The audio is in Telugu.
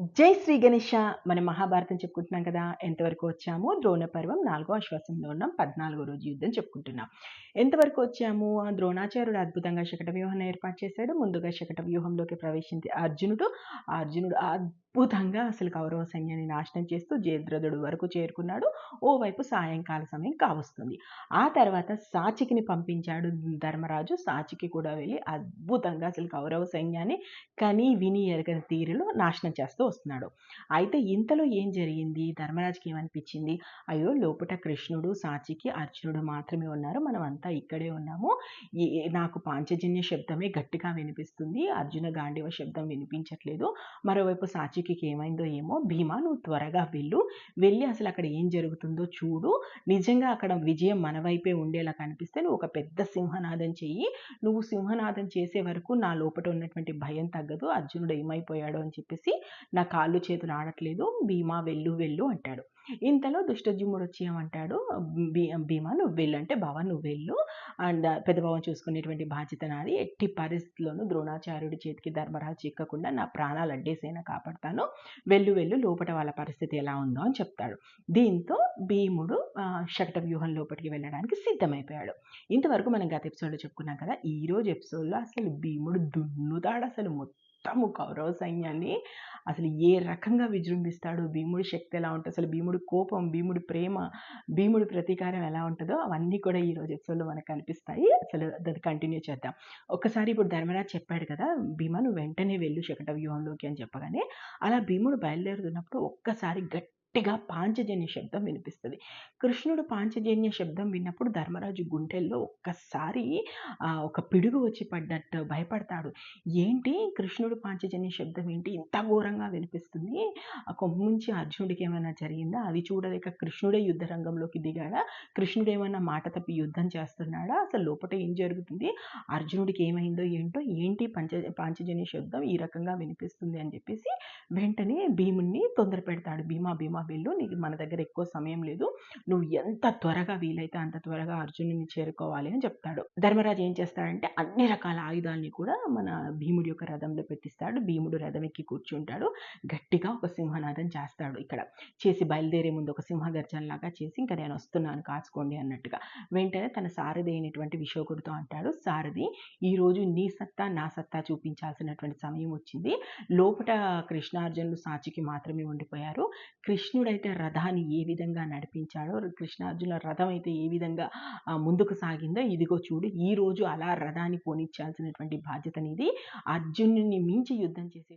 జై శ్రీ గణేష. మనం మహాభారతం చెప్పుకుంటున్నాం కదా. ఎంతవరకు వచ్చాము ద్రోణ పర్వం నాలుగో అశ్వాసంలో ఉన్నాం. పద్నాలుగో రోజు యుద్ధం చెప్పుకుంటున్నాం. ఎంతవరకు వచ్చాము? ఆ ద్రోణాచార్యుడు అద్భుతంగా శకట వ్యూహాన్ని ఏర్పాటు చేశాడు. ముందుగా శకట వ్యూహంలోకి ప్రవేశించి అర్జునుడు ఆ అర్జునుడు అద్భుతంగా అసలు కౌరవ సైన్యాన్ని నాశనం చేస్తూ జయద్రథుడు వరకు చేరుకున్నాడు. ఓవైపు సాయంకాల సమయం కావస్తుంది. ఆ తర్వాత సాచికిని పంపించాడు ధర్మరాజు. సాచికి కూడా వెళ్ళి అద్భుతంగా అసలు కౌరవ సైన్యాన్ని కని విని ఎరగని తీరులో నాశనం చేస్తూ వస్తున్నాడు. అయితే ఇంతలో ఏం జరిగింది? ధర్మరాజుకి ఏమనిపించింది? అయ్యో లోపట కృష్ణుడు సాచికి అర్జునుడు మాత్రమే ఉన్నారు. మనం అంతా ఇక్కడే ఉన్నాము. నాకు పాంచజన్య శబ్దమే గట్టిగా వినిపిస్తుంది. అర్జున గాండివ శబ్దం వినిపించట్లేదు. మరోవైపు సాచి సాచికి ఏమైందో ఏమో భీమా నువ్వు త్వరగా వెళ్ళు. వెళ్ళి అసలు అక్కడ ఏం జరుగుతుందో చూడు. నిజంగా అక్కడ విజయం మన వైపే ఉండేలా కనిపిస్తే నువ్వు ఒక పెద్ద సింహనాదం చెయ్యి. నువ్వు సింహనాదం చేసే వరకు నా లోపల ఉన్నటువంటి భయం తగ్గదు. అర్జునుడు ఏమైపోయాడు అని చెప్పేసి నా కాళ్ళు చేతులు ఆడట్లేదు. భీమా వెళ్ళు వెళ్ళు అంటాడు. ఇంతలో దుష్టజుమ్ముడు వచ్చి ఏమంటాడు? భీ భీమా నువ్వు వెళ్ళు. అంటే బావా నువ్వు వెళ్ళు. అండ్ పెద్దభావం చూసుకునేటువంటి బాధ్యత నాది. ఎట్టి పరిస్థితుల్లోనూ ద్రోణాచార్యుడి చేతికి ధర్మరాజు చిక్కకుండా నా ప్రాణాలు అడ్డేసైనా కాపాడతాను. వెళ్ళు వెళ్ళు లోపల వాళ్ళ పరిస్థితి ఎలా ఉందో అని చెప్తాడు. దీంతో భీముడు శకట వ్యూహం లోపలికి వెళ్ళడానికి సిద్ధమైపోయాడు. ఇంతవరకు మనం గత ఎపిసోడ్లో చెప్పుకున్నాం కదా ఈరోజు ఎపిసోడ్లో అసలు భీముడు దున్నుతాడు అసలు మొత్తం. మొత్తము కౌరవ సైన్యాన్ని అసలు ఏ రకంగా విజృంభిస్తాడు? భీముడి శక్తి ఎలా ఉంటుంది? అసలు భీముడి కోపం భీముడి ప్రేమ భీముడి ప్రతీకారం ఎలా ఉంటుందో అవన్నీ కూడా ఈ రోజు ఎపిసోడ్లో మనకు కనిపిస్తాయి అసలు అది కంటిన్యూ చేద్దాం. ఒక్కసారి ఇప్పుడు ధర్మరాజ్ చెప్పాడు కదా భీమను వెంటనే వెళ్ళు శకట వ్యూహంలోకి అని చెప్పగానే అలా భీముడు బయలుదేరుతున్నప్పుడు ఒక్కసారి గట్టి గట్టిగా పాంచజన్య శబ్దం వినిపిస్తుంది. కృష్ణుడు పాంచజన్య శబ్దం విన్నప్పుడు ధర్మరాజు గుంటెల్లో ఒక్కసారి ఒక పిడుగు వచ్చి పడ్డట్టు భయపడతాడు. ఏంటి? కృష్ణుడు పాంచజన్య శబ్దం ఏంటి? ఇంత ఘోరంగా వినిపిస్తుంది? ఆ కొమ్మ నుంచి అర్జునుడికి ఏమైనా జరిగిందా? అది చూడలేక కృష్ణుడే యుద్ధ రంగంలోకి దిగాడా? కృష్ణుడు ఏమైనా మాట తప్పి యుద్ధం చేస్తున్నాడా? అసలు లోపల ఏం జరుగుతుంది? అర్జునుడికి ఏమైందో ఏంటో? ఏంటి పంచ పాంచజన్య శబ్దం? ఈ రకంగా వినిపిస్తుంది అని చెప్పేసి వెంటనే భీముణ్ణి తొందర పెడతాడు భీమా భీమా వెళ్ళు నీకు మన దగ్గర ఎక్కువ సమయం లేదు. నువ్వు ఎంత త్వరగా వీలైతే అంత త్వరగా అర్జునుని చేరుకోవాలి అని చెప్తాడు. ధర్మరాజు ఏం చేస్తాడంటే అన్ని రకాల ఆయుధాలని కూడా మన భీముడి యొక్క రథంలో పెట్టిస్తాడు. భీముడు రథం ఎక్కి కూర్చుంటాడు. గట్టిగా ఒక సింహనాదం చేస్తాడు ఇక్కడ. చేసి బయలుదేరే ముందు ఒక సింహగర్జనలాగా చేసి ఇంకా నేను వస్తున్నాను కాచుకోండి అన్నట్టుగా. వెంటనే తన సారథి అయినటువంటి విశోకుడితో అంటాడు సారథి ఈ రోజు నీ సత్తా నా సత్తా చూపించాల్సినటువంటి సమయం వచ్చింది. లోపట కృష్ణార్జునులు సాచికి మాత్రమే ఉండిపోయారు. కృష్ణ కృష్ణుడైతే రథాన్ని ఏ విధంగా నడిపించాడో కృష్ణార్జున రథం అయితే ఏ విధంగా ముందుకు సాగిందో ఇదిగో చూడు ఈ రోజు అలా రథాన్ని పోనిచ్చాల్సినటువంటి బాధ్యత అనేది అర్జునుని మించి యుద్ధం చేసే